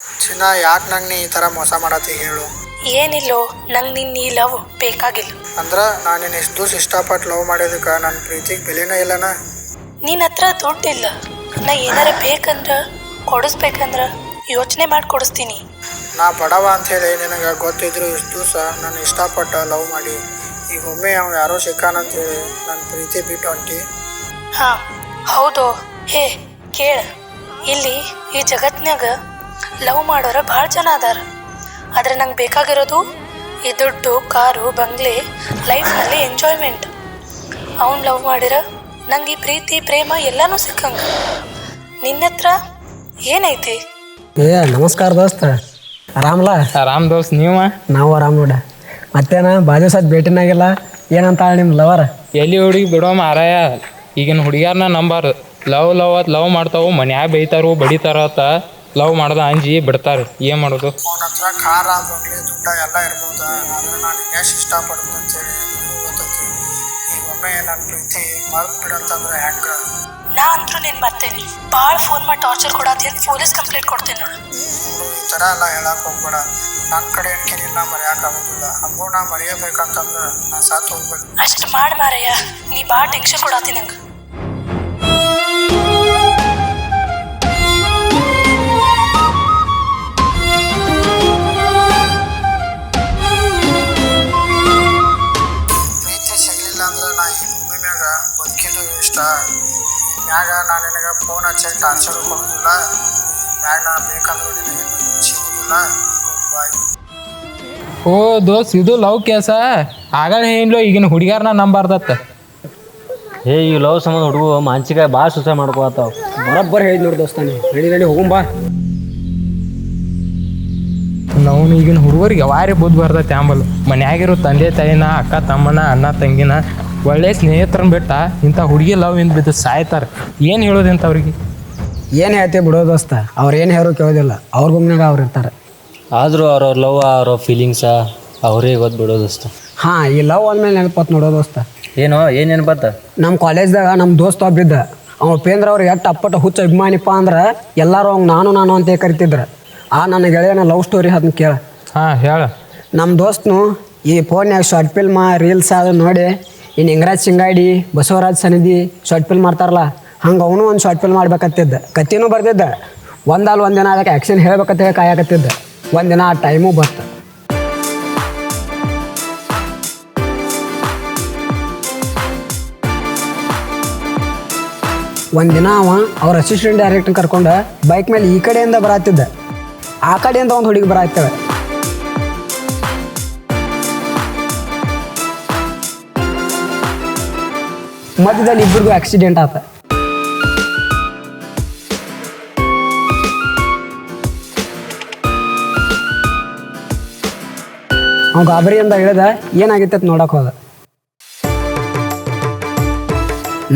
ಚಿನ್ನ ಯಾಕೆ ನಂಗೆ ನೀ ಈ ಥರ ಮೋಸ ಮಾಡತ್ತಿ ಹೇಳು. ಏನಿಲ್ಲೋ ನಂಗೆ ನಿನ್ನ ಈ ಲವ್ ಬೇಕಾಗಿಲ್ಲ. ಅಂದ್ರ ನಾನು ನಿನ್ನ ಎಷ್ಟು ದಿವಸ ಇಷ್ಟಪಟ್ಟು ಲವ್ ಮಾಡಿದಕ್ಕೆ ನನ್ನ ಪ್ರೀತಿಗೆ ಬೆಲೆನೇ ಇಲ್ಲನ? ನಿನ್ನ ಹತ್ರ ದುಡ್ಡಿಲ್ಲ ನಾ ಏನಾರ ಬೇಕಂದ್ರ ಕೊಡಿಸ್ಬೇಕಂದ್ರ ಯೋಚನೆ ಮಾಡಿ ಕೊಡಿಸ್ತೀನಿ. ನಾ ಬಡವ ಅಂತ ಹೇಳಿ ನಿನಗೆ ಗೊತ್ತಿದ್ರು ಇಷ್ಟು ದಿವಸ ನಾನು ಇಷ್ಟಪಟ್ಟು ಲವ್ ಮಾಡಿ. ಈಗ ಒಮ್ಮೆ ಅವ್ನು ಯಾರೋ ಸಿಕ್ಕಾನಂತೇಳಿ ನನ್ನ ಪ್ರೀತಿ ಬಿಟ್ಟು ಹೊಂಟಿ. ಹಾ ಹೌದು. ಹೇ ಕೇಳ. ಇಲ್ಲಿ ಈ ಜಗತ್ನ್ಯಾಗ ಲವ್ ಮಾಡೋರ ಭಾಳ ಜನ ಅದಾರ. ಆದ್ರೆ ನಂಗೆ ಬೇಕಾಗಿರೋದು ಈ ದುಡ್ಡು ಕಾರು ಬಂಗ್ಲೆ ಲೈಫ್ನಲ್ಲಿ ಎಂಜಾಯ್ಮೆಂಟ್. ಅವನು ಲವ್ ಮಾಡಿರ ನಂಗೆ ಈ ಪ್ರೀತಿ ಪ್ರೇಮ ಎಲ್ಲನೂ ಸಿಕ್ಕಂಗ. ನಿನ್ನ ಹತ್ರ ಏನೈತಿ? ಏ ನಮಸ್ಕಾರ ದೋಸ್ತ. ಆರಾಮಲ್ಲ ಆರಾಮ್ ದೋಸ್ತ್ ನೀವ? ನಾವು ಆರಾಮ್ ನೋಡ. ಮತ್ತೇನ ಬಾಜು ಸತ್ ಭೇಟಿನಾಗಿಲ್ಲ ಏನಂತ ನಿಮ್ಮ ಲವರ್? ಎಲ್ಲಿ ಹುಡುಗಿ ಬಿಡೋ ಮಾರಾಯ ಈಗಿನ ಹುಡುಗಿಯರ್ನ ನಂಬಾರ್ದು ಲವ್ ಲವ್ ಅತ್ ಲವ್ ಮಾಡ್ತಾವು ಮನ್ಯಾಗ ಬೈತಾರು ಬಡಿತಾರ ಲವ್ ಮಾಡೋದು ಅಂಜಿ ಬಿಡ್ತಾರೆ. ಏನ್ ಮಾಡೋದು? ಅವನ ಹತ್ರ ಖಾರ ಬಂಗ್ಲೆ ದುಡ್ಡ ಎಲ್ಲ ಇರ್ಬೋದು? ಆದ್ರೆ ನಾನು ಎಷ್ಟು ಇಷ್ಟಪಡ್ತೀನಿ ಅಂತೇಳಿ ನನಗೂ ಗೊತ್ತೈತಿ. ಈಗ ಒಮ್ಮೆ ನನ್ನ ಪ್ರೀತಿ ಮರ್ತು ಬಿಡಂತಂದ್ರೆ ಹೆಂಗೆ? ನಾ ಅಂತೂ ನಿನ್ ಬರ್ತೇನೆ ಭಾಳ ಫೋನ್ ಮಾಡಿ ಟಾರ್ಚರ್ ಕೊಡತ್ತಿ ಅಂತ ಪೊಲೀಸ್ ಕಂಪ್ಲೇಂಟ್ ಕೊಡ್ತೇನೆ ನೋಡು ನೋಡು ಈ ಥರ ಎಲ್ಲ ಹೇಳಕ್ಕೆ ಹೋಗ್ಬೇಡ. ನನ್ನ ಕಡೆ ಅನ್ಕೆ ನಾ ಮರೆಯೋಕ್ಕಾಗೋದಿಲ್ಲ ಹಂಗೂ ನಾ ಮರೆಯಬೇಕಂತಂದ್ರೆ ನಾ ಸಾತ್ ಹೋಗ್ಬೇಕು. ಅಷ್ಟ್ ಮಾಡ್ ಮಾರಯ್ಯ. ನೀ ಭಾಳ ಟೆನ್ಷನ್ ಕೊಡತ್ತಿ ನಂಗೆ. ಮ್ಯಾಗ ನಾನು ನಿನಗೆ ಫೋನ್ ಹಚ್ಚಿ ಟಾರ್ಚರ್ ಕೊಡೋದಿಲ್ಲ. ಮ್ಯಾಗ ನಾ ಬೇಕಂದ್ರೆ ನಿನಗೆ ಸಿಗೋದಿಲ್ಲ ಬಾಯ್ ಓ ದೋಸ್ತ್ ಇದು ಲವ್ ಕೇಸ? ಆಗ ಏನ್ಲೋ ಈಗಿನ ಹುಡುಗ್ಯಾರನ್ನ ನಂಬಾರ್ದತ್ತ. ಏ ಈ ಲವ್ ಸಂಬಂಧ ಹುಡುಗ ಮಾನಸಿಕ ಭಾಳ ಸುಸ ಮಾಡ್ಕೋತಾವ ಬರಬ್ಬರ್ ಹೇಳಿ ನೋಡಿ ದೋಸ್ತ ನೀ. ರೆಡಿ ರೆಡಿ ಹೋಗುಂಬಾ ನಾವು ಈಗಿನ ಹುಡುಗರಿಗೆ ವಾರಿ ಬುದ್ಧಿ ಬರ್ತೈತೆ ತ್ಯಾಂಬಲ್ ಮನ್ಯಾಗಿರೋ ತಂದೆ ತಾಯಿನ ಅಕ್ಕ ತಮ್ಮನ ಅಣ್ಣ ತಂಗಿನ ಒಳ್ಳೆ ಸ್ನೇಹಿತರನ್ನ ಬಿಟ್ಟ ಇಂಥ ಹುಡುಗಿ ಲವ್ ಇಂದ ಬಿದ್ದು ಸಾಯ್ತಾರೆ. ಏನು ಹೇಳೋದು ಅವ್ರಿಗೆ? ಏನು ಹೇಳ್ತಿ ಬಿಡೋ ದೋಸ್ತ ಅವ್ರು ಏನು ಹೇಳೋ ಕೇಳೋದಿಲ್ಲ. ಅವ್ರ ಗುಮ್ನಾಗ ಅವ್ರು ಇರ್ತಾರೆ. ಆದರೂ ಅವ್ರವ್ರ ಲವ್ ಅವ್ರ ಫೀಲಿಂಗ್ಸ ಅವರೇ ಗೊತ್ತು ಬಿಡೋದಸ್ತ ಹಾಂ ಈ ಲವ್ ಅಂದಮೇಲೆ ನೆನಪತ್ ನೋಡೋ ದೋಸ್ತ. ಏನೋ ಏನೇನು ಬತ್ತ ನಮ್ಮ ಕಾಲೇಜ್ದಾಗ ನಮ್ಮ ದೋಸ್ತ ಬಿದ್ದ ಅವ ಉಪೇಂದ್ರ ಅವ್ರಿಗೆ ಎಷ್ಟು ಅಪ್ಪಟ ಹುಚ್ಚ ಅಭಿಮಾನಿಪ್ಪ ಅಂದ್ರೆ ಎಲ್ಲರೂ ಅವ್ನು ನಾನು ನಾನು ಅಂತ ಕರಿತಿದ್ರು. ಆ ನನ್ನ ಗೆಳೆಯನ ಲವ್ ಸ್ಟೋರಿ ಅದನ್ನ ಕೇಳ. ಹಾಂ ಹೇಳ. ನಮ್ಮ ದೋಸ್ತನು ಈ ಫೋನ್ಯಾಗ ಶಾರ್ಟ್ ಫಿಲ್ಮ ರೀಲ್ಸ್ ಅದು ನೋಡಿ ಈ ನಿಂಗರಾಜ್ ಸಿಂಗಾಡಿ, ಬಸವರಾಜ್ ಸನ್ನಿಧಿ ಶಾರ್ಟ್ ಫಿಲ್ಮ್ ಮಾಡ್ತಾರಲ್ಲ, ಹಂಗೆ ಅವನು ಒಂದು ಶಾರ್ಟ್ ಫಿಲ್ಮ್ ಮಾಡ್ಬೇಕತ್ತಿದ್ದ. ಕತ್ತಿನೂ ಬರ್ತಿದ್ದ ಒಂದಲ್ಲ ಒಂದಿನ ಅದಕ್ಕೆ ಆ್ಯಕ್ಷನ್ ಹೇಳ್ಬೇಕಂತ ಹೇಳಿ ಕಾಯಕತ್ತಿದ್ದ. ಒಂದಿನ ಆ ಟೈಮು ಬಂತು. ಒಂದಿನ ಅವ ಅವ್ರ ಅಸಿಸ್ಟೆಂಟ್ ಡೈರೆಕ್ಟರ್ ಕರ್ಕೊಂಡು ಬೈಕ್ ಮೇಲೆ ಈ ಕಡೆಯಿಂದ ಬರತ್ತಿದ್ದ ಆ ಕಡೆಯಿಂದ ಒಂದು ಹುಡುಗಿ ಬರತ್ತೇವೆ ಮಧ್ಯದಲ್ಲಿ ಇಬ್ಬರಿಗೂ ಆಕ್ಸಿಡೆಂಟ್ ಆತ. ಅವ್ನು ಗಾಬರಿಯಿಂದ ಹೇಳ್ದ ಏನಾಗಿತ್ತು ಅಂತ ನೋಡಕ್ ಹೋದ.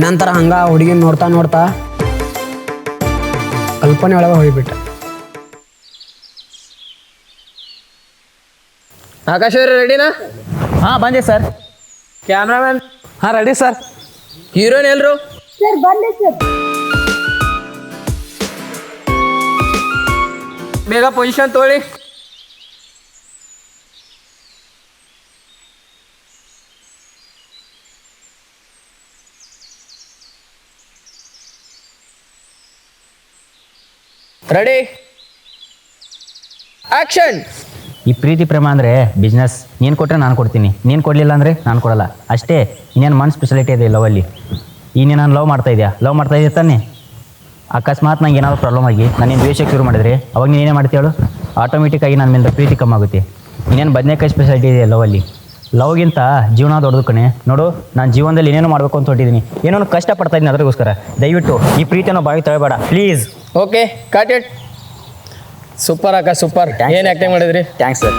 ನಂತರ ಹಂಗ ಹುಡುಗಿ ನೋಡ್ತಾ ನೋಡ್ತಾ ಕಲ್ಪನೆ ಒಳಗೆ ಹೋಗ್ಬಿಟ್ಟ. ಆಕಾಶ್ ರೆಡಿನಾ ಹಾ ಬಂದೆ ಸರ್. ಕ್ಯಾಮ್ರಾಮನ್ ಹಾ ರೆಡಿ ಸರ್. ಹೀರೋಯಿನ್ ಎಲ್ರು? ಬೇಗ ಪೊಸಿಷನ್ ತಗೊಳ್ಳಿ. ರೆಡಿ ಆಕ್ಷನ್ ಈ ಪ್ರೀತಿ ಪ್ರೇಮ ಅಂದರೆ ಬಿಸ್ನೆಸ್ ನೀನು ಕೊಟ್ಟರೆ ನಾನು ಕೊಡ್ತೀನಿ. ನೀನು ಕೊಡಲಿಲ್ಲ ಅಂದರೆ ನಾನು ಕೊಡಲ್ಲ. ಅಷ್ಟೇ, ಇನ್ನೇನು ಮನ್ ಸ್ಪೆಷಾಲಿಟಿ ಇದೆ ಲವಲ್ಲಿ ಇನ್ನೇ ನೀನು ಲವ್ ಮಾಡ್ತಾ ಇದೆಯಾ? ಲವ್ ಮಾಡ್ತಾ ಇದೆಯಾ ತಾನೆ? ಅಕಸ್ಮಾತ್ ನಂಗೆ ಏನಾದರೂ ಪ್ರಾಬ್ಲಮ್ ಆಗಿ ನಾನು ದ್ವೇಷಕ್ಕೆ ಶುರು ಮಾಡಿದರೆ, ಅವಾಗ ನೀನು ಏನೇ ಮಾಡ್ತೀಯಳು ಆಟೋಮೆಟಿಕ್ಕಾಗಿ ನನ್ನ ಮೇಲೆ ಪ್ರೀತಿ ಕಮ್ಮಾಗುತ್ತೆ ಇನ್ನೇನು ಬದನೇಕಾಯಿ ಸ್ಪೆಷಾಲಿಟಿ ಇದೆ ಲವಲ್ಲಿ ಲವ್ಗಿಂತ ಜೀವನ ದೊಡ್ಡದು ಕಣೆ. ನೋಡು, ನಾನು ಜೀವನದಲ್ಲಿ ಏನೇನು ಮಾಡಬೇಕು ಅಂತ ಹೊಟ್ಟಿದ್ದೀನಿ ಏನೋ ಕಷ್ಟಪಡ್ತಾ ಇದ್ದೀನಿ ಅದಕ್ಕೋಸ್ಕರ ದಯವಿಟ್ಟು ಈ ಪ್ರೀತಿಯನ್ನು ಬಾಯಿ ತೊಳೆಬೇಡ. Please okay cut it super ಅಕ್ಕ ಸೂಪರ್ ಏನ್ ಆಕ್ಟಿಂಗ್ ಮಾಡಿದ್ರಿ? ಥ್ಯಾಂಕ್ಸ್ ಸರ್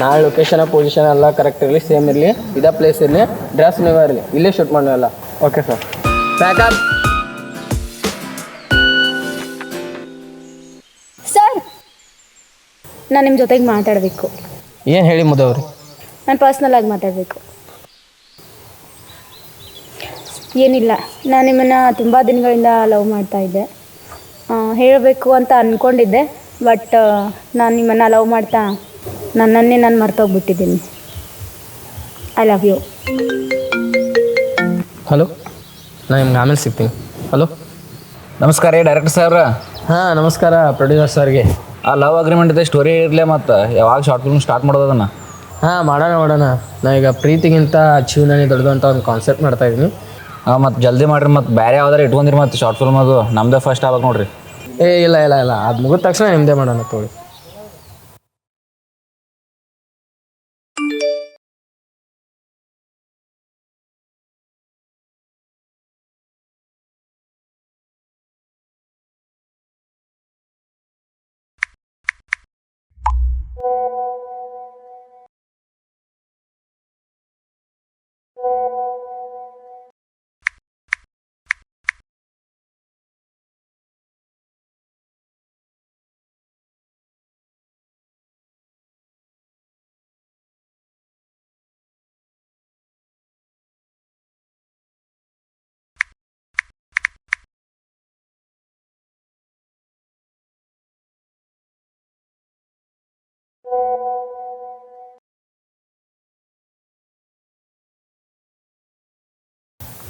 ನಾಳೆ ಲೊಕೇಶನ್ ಪೊಸಿಷನ್ ಎಲ್ಲ ಕರೆಕ್ಟ್ ಇರಲಿ ಸೇಮ್ ಇರಲಿ. ಇದೇ ಪ್ಲೇಸ್ ಇರಲಿ. ಡ್ರೆಸ್ ನೀವೇ ಇರಲಿ. ಇಲ್ಲೇ ಶೂಟ್ ಮಾಡೋಲ್ಲ ಓಕೆ ಸರ್ ಪ್ಯಾಕಪ್ ಸರ್ ನಾನು ನಿಮ್ಮ ಜೊತೆಗೆ ಮಾತಾಡಬೇಕು. ಏನು ಹೇಳಿ ಮುದವ್ರಿ ನಾನು ಪರ್ಸ್ನಲ್ ಆಗಿ ಮಾತಾಡಬೇಕು. ಏನಿಲ್ಲ ನಾನು ನಿಮ್ಮನ್ನು ತುಂಬ ದಿನಗಳಿಂದ ಲವ್ ಮಾಡ್ತಾ ಇದ್ದೆ. ಹೇಳಬೇಕು ಅಂತ ಅಂದ್ಕೊಂಡಿದ್ದೆ ಬಟ್ ನಾನು ನಿಮ್ಮನ್ನು ಲವ್ ಮಾಡ್ತಾ ನನ್ನನ್ನೇ ನಾನು ಮರ್ತೋಗ್ಬಿಟ್ಟಿದ್ದೀನಿ. ಐ ಲವ್ ಯು ಹಲೋ ನಾನು ನಿಮ್ಗೆ ಆಮೇಲೆ ಸಿಗ್ತೀನಿ. ಹಲೋ ನಮಸ್ಕಾರ ರೀ ಡೈರೆಕ್ಟರ್ ಸಾಹೇಬ್ರ ಹಾಂ ನಮಸ್ಕಾರ ಪ್ರೊಡ್ಯೂಸರ್ ಸರ್ಗೆ ಆ ಲವ್ ಅಗ್ರಿಮೆಂಟ್ ಇದೆ ಸ್ಟೋರಿ ಇರಲಿ ಮತ್ತು. ಯಾವಾಗ ಶಾರ್ಟ್ ಫಿಲ್ಮ್ ಸ್ಟಾರ್ಟ್ ಮಾಡೋದು ಅದನ್ನು? ಹಾಂ ಮಾಡೋಣ ಮಾಡೋಣ. ನಾ ಈಗ ಪ್ರೀತಿಗಿಂತ ಜೀವನನೇ ದೊಡ್ಡದು ಅಂತ ಒಂದು ಕಾನ್ಸೆಪ್ಟ್ ಮಾಡ್ತಾ ಇದ್ದೀನಿ ಮತ್ತು ಜಲ್ದಿ ಮಾಡ್ರಿ, ಮತ್ತು ಬೇರೆ ಯಾವ್ದಾರ ಇಟ್ಕೊಂಡಿರಿ ಮತ್ತು ಶಾರ್ಟ್ ಫಿಲ್ಮ್ ಅದು. ನಮ್ಮದೇ ಫಸ್ಟ್ ಆಗ್ಬೇಕು ನೋಡ್ರಿ. ಏ, ಇಲ್ಲ ಇಲ್ಲ ಇಲ್ಲ. ಅದು ಮುಗಿದ ತಕ್ಷಣ ನಿಮ್ಮದೇ ಮಾಡೋಣ ತೋಳಿ.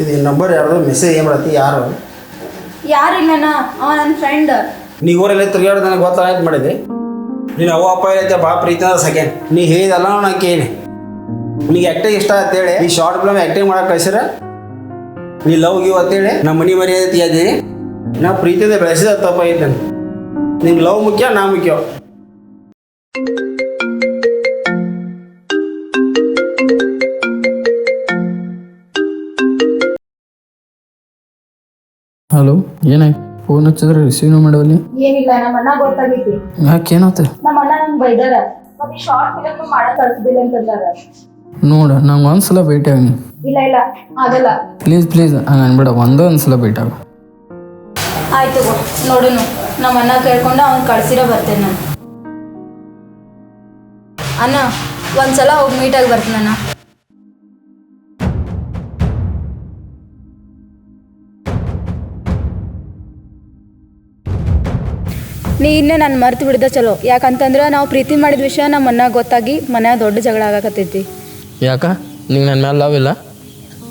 ಇದು ನಂಬರ್ ಯಾರು ಮೆಸೇಜ್ ಏನು ಮಾಡತ್ತಿ? ಯಾರು? ಯಾರು ಅವ ನನ್ನ ಫ್ರೆಂಡ್ ನೀ ಊರಲ್ಲಿ ತಿರುಗಾಡೋದು ನನಗೆ ಗೊತ್ತಾಯ್ತು ಮಾಡಿದೆ. ನೀನು ಅವ್ವ ಅಪ್ಪ ಐತೆ ಬಾ ಪ್ರೀತಿ ಅಂದ್ರೆ ಸೆಕೆಂಡ್ ನೀ ಹೇಳಿದಲ್ಲ ನಾನು ಕೇಳಿ. ನೀಗೆ ಆ್ಯಕ್ಟಿಂಗ್ ಇಷ್ಟ ಅಂತೇಳಿ ಈ ಶಾರ್ಟ್ ಫಿಲ್ಮ್ ಆ್ಯಕ್ಟಿಂಗ್ ಮಾಡಕ್ಕೆ ಕಳ್ಸಿರ? ನೀ ಲವ್ ಗಿವ್ ಅಂತೇಳಿ ನಮ್ಮ ಮನೆ ಮರ್ಯಾದೆ ತೆಗಿಯದಿ ನಾ ಪ್ರೀತಿಯಿಂದ ಬೆಳೆಸಿದ ತಪ್ಪಾಗಿದ್ದೇನೆ ನಿಮ್ಗೆ ಲವ್ ಮುಖ್ಯ ನಾ ಮುಖ್ಯ? ಹಲೋ ಏನಾಯ್ತು ಫೋನ್ ಹಚ್ಚಿದ್ರೆ ರಿಸೀವ್ ಮಾಡೋಲ್ಲಿ ಏನಿಲ್ಲ ನಮ್ಮ ಅಣ್ಣ ಗೊತ್ತಾಗೈತಿ. ಯಾಕೆ ಏನಾಯ್ತು? ನಮ್ಮ ಅಣ್ಣ ನಂಗೆ ಬೈದಾರ. ಮತ್ತೆ ಶಾರ್ಟ್ ಫಿಲಮ್ ಮಾಡಕ್ ಕಳ್ಸಿದಿಲ್ಲ ಅಂತಂದಾರ. ನೋಡು ನಂಗೆ ಒಂದ್ಸಲ ಭೇಟಿ ಆಗಿ ಇಲ್ಲ ಇಲ್ಲ ಆಗಲ್ಲ. ಪ್ಲೀಸ್ ಪ್ಲೀಸ್ ಹಂಗೆ ಅನ್ಬೇಡ ಒಂದೇ ಒಂದ್ಸಲ ಭೇಟಿ ಆಗ. ಆಯ್ತು ಗೋ ನೋಡುನು. ನಮ್ಮ ಅಣ್ಣ ಕೇಳ್ಕೊಂಡು ಅವ್ನು ಕಳ್ಸಿರೋ ಬರ್ತೇನೆ ನಾನು. ಅಣ್ಣ ಒಂದ್ಸಲ ಹೋಗಿ ಮೀಟಾಗಿ ಬರ್ತೇನೆ ಅಣ್ಣ ಇನ್ನೇ ನಾನು ಮರೆತು ಬಿಡ್ದ ಚಲೋ. ಯಾಕಂತಂದ್ರೆ ನಾವು ಪ್ರೀತಿ ಮಾಡಿದ ವಿಷಯ ನಮ್ಮ ಅಣ್ಣ ಗೊತ್ತಾಗಿ ಮನ್ಯಾಗ ದೊಡ್ಡ ಜಗಳ ಆಗಾಕತ್ತೈತಿ. ಯಾಕ? ನಿಂಗೆ ನನ್ನ ಮೇಲೆ ಲವ್ ಇಲ್ಲ?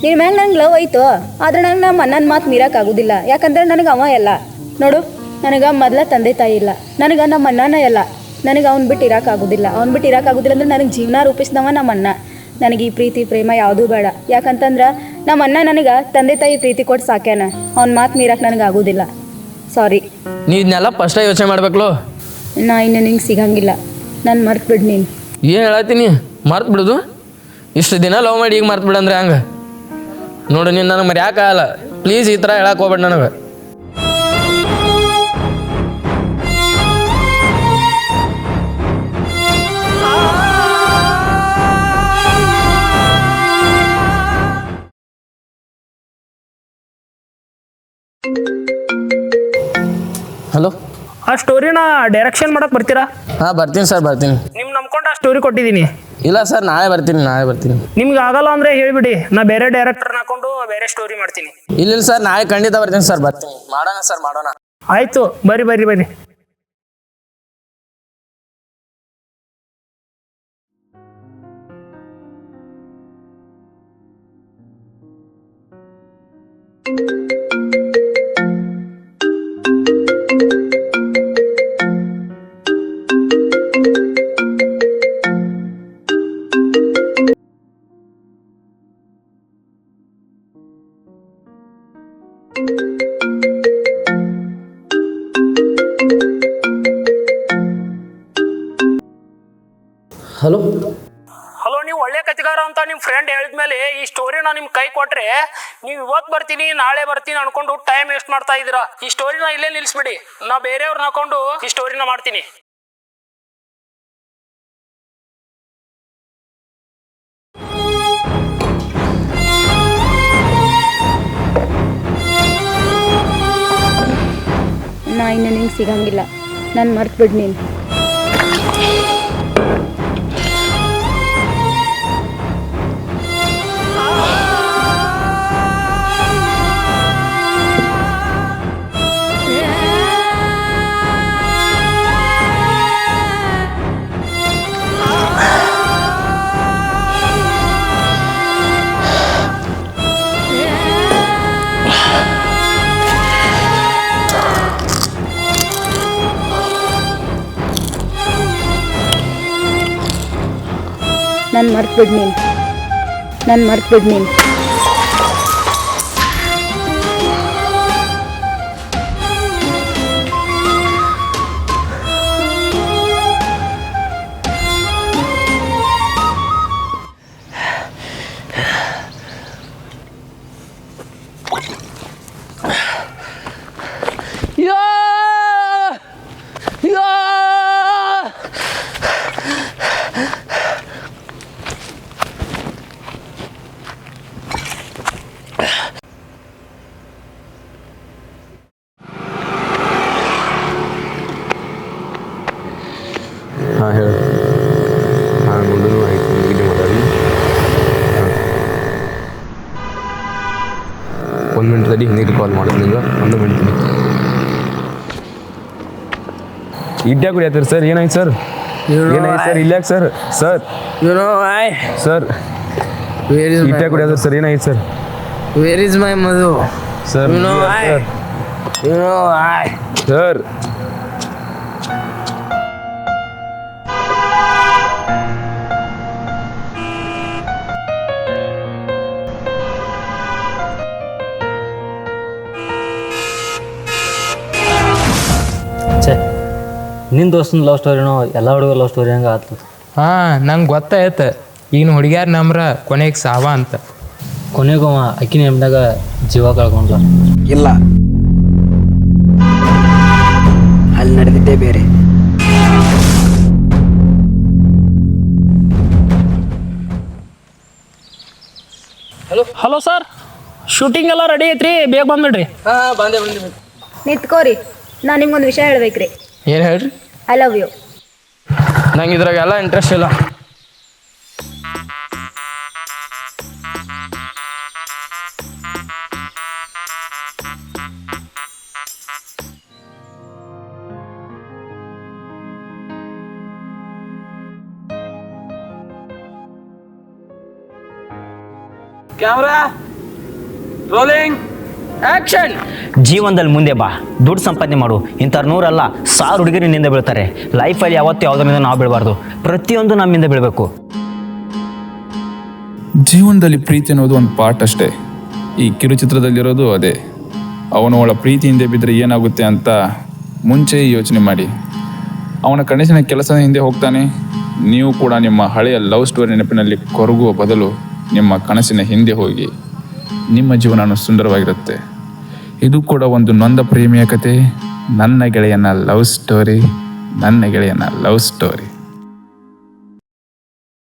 ನಿನ್ನ ಮ್ಯಾಲೆ ನಂಗೆ ಲವ್ ಐತು? ಆದ್ರೆ ನಂಗೆ ನಮ್ಮ ಅಣ್ಣನ ಮಾತು ಮೀರಕ್ಕಾಗೋದಿಲ್ಲ ಯಾಕಂದ್ರೆ ನನಗೆ ಅವ ಎಲ್ಲ. ನೋಡು ನನಗೆ ಮೊದಲ ತಂದೆ ತಾಯಿ ಇಲ್ಲ. ನನಗೆ ನಮ್ಮ ಅಣ್ಣನ ಎಲ್ಲ. ನನಗೆ ಅವ್ನು ಬಿಟ್ಟು ಇರೋಕ್ಕಾಗೋದಿಲ್ಲ ಅವ್ನು ಬಿಟ್ಟು ಇರೋಕ್ಕಾಗೋದಿಲ್ಲ ಅಂದ್ರೆ ನನಗೆ ಜೀವನ ರೂಪಿಸಿದವ ನಮ್ಮ ಅಣ್ಣ. ನನಗೆ ಈ ಪ್ರೀತಿ ಪ್ರೇಮ ಯಾವುದೂ ಬೇಡ. ಯಾಕಂತಂದ್ರೆ ನಮ್ಮ ಅಣ್ಣ ನನಗೆ ತಂದೆ ತಾಯಿ ಪ್ರೀತಿ ಕೊಟ್ಟು ಸಾಕ್ಯಾನ. ಅವ್ನ ಮಾತು ಮೀರಕ್ಕೆ ನನಗೆ ಆಗೋದಿಲ್ಲ. ಸಾರಿ. ನೀ ಇದನ್ನೆಲ್ಲ ಫಸ್ಟ ಯೋಚನೆ ಮಾಡ್ಬೇಕು ನಾ ಇನ್ನು ನಿಂಗೆ ಸಿಗಂಗಿಲ್ಲ. ನಾನು ಮರ್ತು ಬಿಡ್ ನೀನು. ಏನು ಹೇಳತ್ತೀನಿ? ಮರ್ತು ಬಿಡುದು ಇಷ್ಟು ದಿನ ಲವ್ ಮಾಡಿ ಈಗ ಮರ್ತು ಬಿಡಂದ್ರೆ ಹಂಗೆ? ನೋಡು ನೀನು ನನಗೆ ಮರ್ಯಾಕಾಗಲ್ಲ ಪ್ಲೀಸ್ ಈ ಥರ ಹೇಳಕ್ಕೆ ಹೋಗ್ಬೇಡ ನನಗೆ. ಆ ಸ್ಟೋರಿನ ಡೈರೆಕ್ಷನ್ ಮಾಡಕ್ ಬರ್ತೀರಾ? ಹಾಂ ಬರ್ತೀನಿ ಸರ್ ಬರ್ತೀನಿ. ನಿಮ್ ನಂಬ್ಕೊಂಡು ಆ ಸ್ಟೋರಿ ಕೊಟ್ಟಿದ್ದೀನಿ. ಇಲ್ಲ ಸರ್ ನಾಳೆ ಬರ್ತೀನಿ ನಾಳೆ ಬರ್ತೀನಿ. ನಿಮ್ಗೆ ಆಗಲ್ಲ ಅಂದ್ರೆ ಹೇಳ್ಬಿಡಿ ನಾ ಬೇರೆ ಡೈರೆಕ್ಟರ್ ಹಾಕೊಂಡು ಬೇರೆ ಸ್ಟೋರಿ ಮಾಡ್ತೀನಿ. ಇಲ್ಲ ಇಲ್ಲ ಸರ್ ನಾಳೆ ಖಂಡಿತ ಬರ್ತೀನಿ ಸರ್ ಬರ್ತೀನಿ. ಮಾಡೋಣ ಸರ್ ಮಾಡೋಣ. ಆಯ್ತು ಬರ್ರಿ ಬರ್ರಿ ಬರ್ರಿ. ಹಲೋ? ಹಲೋ ನೀವು ಒಳ್ಳೆ ಕತೆಗಾರ ಅಂತ ನಿಮ್ಮ ಫ್ರೆಂಡ್ ಹೇಳಿದ್ಮೇಲೆ ಈ ಸ್ಟೋರಿನ ನಿಮ್ ಕೈ ಕೊಟ್ರೆ ನೀವು ಇವತ್ತು ಬರ್ತೀನಿ ನಾಳೆ ಬರ್ತೀನಿ ಅನ್ಕೊಂಡು ಟೈಮ್ ವೇಸ್ಟ್ ಮಾಡ್ತಾ ಇದ್ದೀರಾ. ಈ ಸ್ಟೋರಿನ ಇಲ್ಲೇ ನಿಲ್ಲಿಸ್ಬಿಡಿ ನಾ ಬೇರೆಯವ್ರನ್ನ ಹಾಕೊಂಡು ಈ ಸ್ಟೋರಿನ ಮಾಡ್ತೀನಿ. ನಾ ಇನ್ನು ನಿಂಗೆ ಸಿಗಂಗಿಲ್ಲ. ನಾನು ಮರ್ತು ಬಿಡ್ ನೀನು. ನಾನು ಮರ್ತು ಬಿಡು ನೀನು. ನಾನು ಮರ್ತು ಬಿಡು ನೀನು. ಹಾಂ ಹೇಳಿ. ಹಾಂ ಮುಂದೂ ಆಯ್ತು. ಮುಗಿದು ಮಾತಾಡಿ. ಒಂದು ಮಿನಿಟ್ದಲ್ಲಿ ಹಿಂದಿಗೆ ಕಾಲ್ ಮಾಡೋದು ನಿಮ್ಗೆ. ಒಂದು ಮಿನಿಟ್ ಇಡ್ಯಾಕ ಕುಡಿಯತ್ತೀರಿ ಸರ್ ಏನಾಯ್ತು ಸರ್? ಏನಾಯ್ತು ಸರ್ ಇಲ್ಲ sir? Sir. You know I sir. Where is ಇಡ್ಯಾಕ ಕುಡಿಯತ್ತೀರಿ ಸರ್ ಏನಾಯ್ತು sir? Where is my Madhu sir ನೋಯ್ you know I sir. ನಿನ್ನ ದೋಸ್ತನ ಲವ್ ಸ್ಟೋರಿನೋ ಎಲ್ಲ ಹುಡುಗರ ಲವ್ ಸ್ಟೋರಿ ಹಂಗೆ ಆತು ಹಾಂ ನಂಗೆ ಗೊತ್ತಾಯ್ತು. ಈಗಿನ ಹುಡುಗ್ಯಾರ ನಮ್ರ ಕೊನೆಗೆ ಸಾವ ಅಂತ. ಕೊನೆಗೂ ಅವ ಅಕ್ಕಿನ ಹೆಮ್ದಾಗ ಜೀವ ಕಳ್ಕೊಂಡ್ಲ. ಇಲ್ಲ. ಅಲ್ಲಿ ನಡೆದಿದ್ದೇ ಬೇರೆ. ಹಲೋ ಸರ್ ಶೂಟಿಂಗ್ ಎಲ್ಲ ರೆಡಿ ಐತ್ರಿ? ಬೇಗ ಬಂದ್ಬಿಡ್ರಿ. ಹಾಂ ಬಂದೆ ಬಂದೆ ಬಂದೆ. ನಿಂತ್ಕೋರಿ. ನಾನು ನಿಮ್ಗೊಂದು ವಿಷಯ ಹೇಳ್ಬೇಕ್ರಿ. ಏನು ಹೇಳ್ರಿ? ಐ ಲವ್ ಯು ನಂಗೆ ಇದ್ರಾಗ ಎಲ್ಲ ಇಂಟ್ರೆಸ್ಟ್ ಇಲ್ಲ ಕ್ಯಾಮ್ರಾ ರೋಲಿಂಗ್ ಆಕ್ಷನ್ ಜೀವನದಲ್ಲಿ ಮುಂದೆ ಬಾ. ದುಡ್ಡು ಸಂಪಾದನೆ ಮಾಡು. ಇಂಥವ್ರು ನೂರಲ್ಲ ಸಾವಿರ ಹುಡುಗರು ನಿನ್ನಿಂದ ಬೀಳ್ತಾರೆ ಲೈಫಲ್ಲಿ ಯಾವತ್ತೂ ಯಾವುದರಿಂದ ನಾವು ಬೀಳಬಾರ್ದು. ಪ್ರತಿಯೊಂದು ನಮ್ಮಿಂದ ಬೀಳಬೇಕು. ಜೀವನದಲ್ಲಿ ಪ್ರೀತಿ ಅನ್ನೋದು ಒಂದು ಪಾರ್ಟ್ ಅಷ್ಟೇ. ಈ ಕಿರುಚಿತ್ರದಲ್ಲಿರೋದು ಅದೇ. ಅವನು ಅವಳ ಪ್ರೀತಿಯಿಂದ ಬಿದ್ದರೆ ಏನಾಗುತ್ತೆ ಅಂತ ಮುಂಚೆ ಯೋಚನೆ ಮಾಡಿ. ಅವನ ಕನಸಿನ ಕೆಲಸ ಹಿಂದೆ ಹೋಗ್ತಾನೆ. ನೀವು ಕೂಡ ನಿಮ್ಮ ಹಳೆಯ ಲವ್ ಸ್ಟೋರಿ ನೆನಪಿನಲ್ಲಿ ಕೊರಗುವ ಬದಲು ನಿಮ್ಮ ಕನಸಿನ ಹಿಂದೆ ಹೋಗಿ. ನಿಮ್ಮ ಜೀವನ ಸುಂದರವಾಗಿರುತ್ತೆ. ಇದು ಕೂಡ ಒಂದು ನೊಂದ ಪ್ರೇಮಿಯ ಕತೆ. ನನ್ನ ಗೆಳೆಯನ ಲವ್ ಸ್ಟೋರಿ, ನನ್ನ ಗೆಳೆಯನ ಲವ್ ಸ್ಟೋರಿ.